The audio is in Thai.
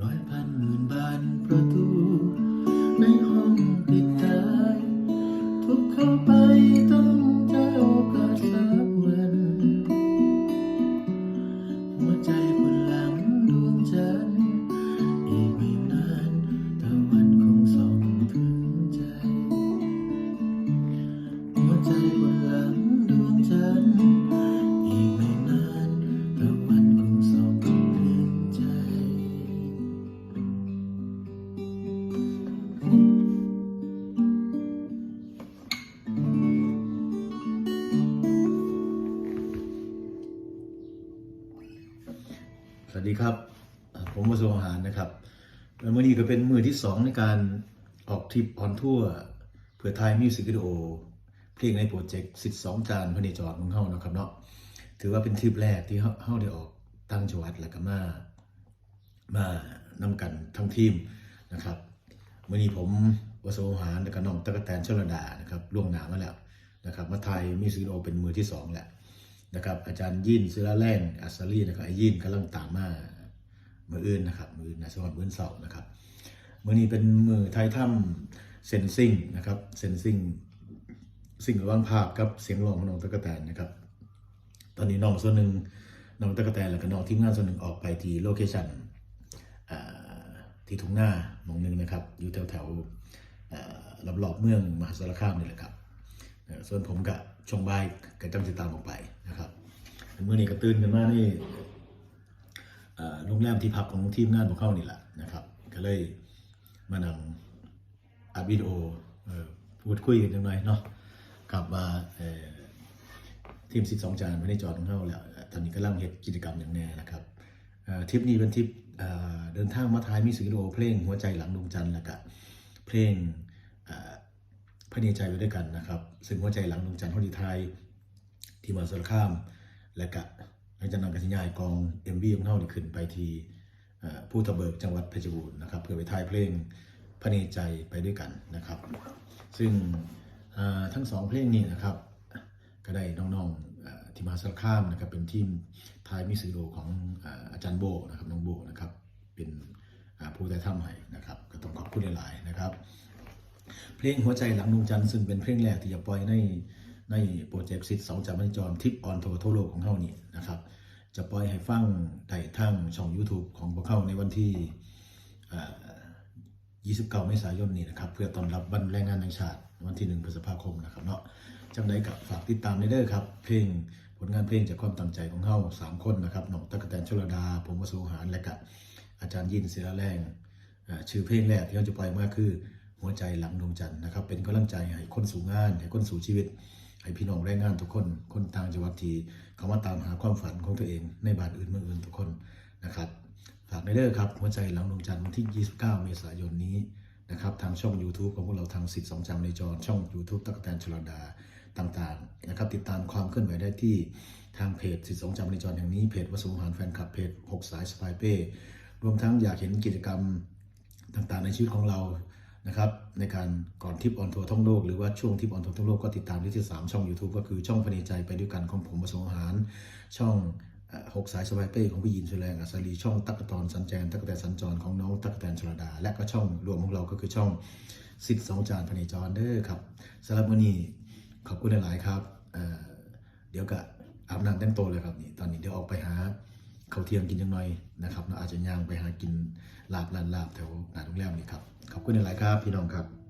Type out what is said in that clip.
ร้อยพันหมื่นบานประตูในห สวัสดีครับ ผมวสุอาหารนะครับแล้วมื่อนี้ก็เป็นมือที่สองในการออกทริปออนทัวร์เพื่อถ่ายมิวสิกวิดีโอเพลงในโปรเจกต์สิทธิ์สองจานพระเนจรของเฮานะครับเนาะถือว่าเป็นทริปแรกที่เฮาเฮาได้ออกตั้งจังหวัดล้วก็มา มานำกันทั้งทีมนะครับเมื่อนี้ผมวสุอาหารแล้วก็น้องตะกแตนชลดานะครับล่วงหน้ามาแล้วนะครับมาถ่ายมิวสิกวิดีโอเป็นมือที่สองแหละ นะครับอาจารย์ยินศิลาแรงอัสซารีนะครับไอ้ยินกำลังตามมามืออื่นนะครับมืออื่นนะสวัสดิ์มือนเสาร์นะครับมือนี้เป็นมือไทยถ้ำเซนซิงนะครับเซนซิงสิ่งระหว่างภาพกับเสียงร้องของน้องตะกะแตนนะครับ ตอนนี้น้องส่วนหนึ่งน้องตะกะแตนแล้วก็น้องทีมงานส่วนหนึ่งออกไปที่โลเคชั่นที่ทุ่งหน้ามองหนึ่งนะครับ อยู่แถวแถวๆอ่ารอบเมืองมหาสารคามนี่แหละครับ ส่วนผมกับชงบายกับจำสิตามออกไป เมื่อนี้ก็ตื่นกันมานี่โรงแรมที่พักของทีมงานพวกเขานี่แหละนะครับ ก็เลยมานำอัดวิดีโอพูดคุยกันจังหน่อยเนาะกลับว่าทีมสิบสองจานไม่ได้จอดของเขาแล้วตอนนี้ก็ร่างเฮ็ดกิจกรรมอย่างแน่นะครับทริปนี้เป็นทริปเดินทางมาท้ายมิสิกวิดีโอเพลงหัวใจหลังดวงจันทร์แล้วก็เพลงพระเนใจไว้ด้วยกันนะครับ ซึ่งหัวใจหลังดวงจันทร์ฮอดีไทยที่มาสารคาม และกะหลังจากนั้นก็สิยายกองเอ็มวีของเขานี่ขึ้นไปที่ผู้ตะเบิกจังหวัดเพชรบูรณ์นะครับเพื่อไปถ่ายเพลงพระเนใจไปด้วยกันนะครับ ซึ่งทั้งสองเพลงนี้นะครับ ก็ได้น้องๆที่มาสารคามนะครับเป็นทีมทายมิสซิโดของอาจารย์โบนะครับน้องโบนะครับเป็นผู้ได้ทำให้นะครับ ก็ต้องขอบคุณหลายๆนะครับ เพลงหัวใจหลังดวงจันทร์ซึ่งเป็นเพลงแรกที่จะปล่อยใน ในโปรเจกต์สิทธิ์สองจามันจรทิปออนโททั่วโลกของเขานี่นะครับ จะปล่อยให้ฟังได้ทางช่อง YouTube ของพวกเขาในวันที่ 29 เมษายนนี้นะครับ เพื่อต้อนรับวันแรงงานแห่งชาติ วันที่ 1 พฤษภาคมนะครับเนาะจังไดกับฝากติดตามในเด้อครับ เพลงผลงานเพลงจากความตั้งใจของเขาสามคนนะครับน้องตะกแตนชลดา ผมวสุหารและกับอาจารย์ยินเสือแรงชื่อเพลงแรกที่เราจะปล่อยมาคือ หัวใจหลังดวงจันทร์นะครับ เป็นกำลังใจให้คนสู่งานให้คนสู่ชีวิต ให้พี่น้องแรงงานทุกคน คนต่างจังหวัดที่เขามาตามหาความฝันของตัวเอง ในบ้านอื่นเมืองอื่นทุกคนนะครับฝากในเด้อครับหัวใจหลังดวงจันทร์วันที่ 29 เมษายนนี้นะครับทางช่อง YouTube ของพวกเราทางสิทธิสองจำในจอช่อง YouTube ตักแตนชลดาต่างๆนะครับติดตามความเคลื่อนไหวได้ที่ทางเพจสิทธิสองจำในจอแห่งนี้เพจวสุหารแฟนคลับเพจหกสายสไปเป้รวมทั้งอยากเห็นกิจกรรมต่างๆ ในชีวิตของเรา นะครับในการก่อนทริปออนทัวร์ท่องโลกหรือว่าช่วงทริปออนทัวร์ท่องโลกก็ติดตามที่ที่สามช่อง YouTube ก็คือช่องพเนใจไปด้วยกันของผมประสงค์อาหาร ช่องหกสายสบายเป้ของพี่ยินสุแรงอัศรีช่องตักกตอนสัญแจนตักแตนสัญจรของน้องตักแตนชลดา และก็ช่องรวมของเราก็คือช่องสิทธิ์สองจานพเนจรเด้อครับสำหรับวันนี้ขอบคุณหลาย ๆ ครับเเดี๋ยวก็อาบน้ำแต่งตัวเลยครับนี่ตอนนี้เดี๋ยวออกไปหา เขาเที่ยงกินจังหน่อยนะครับเราอาจจะย่างไปหากินลาบร้านลาบแถวหน้าโรงแรมนี่ครับขอบคุณหลายครับพี่น้องครับ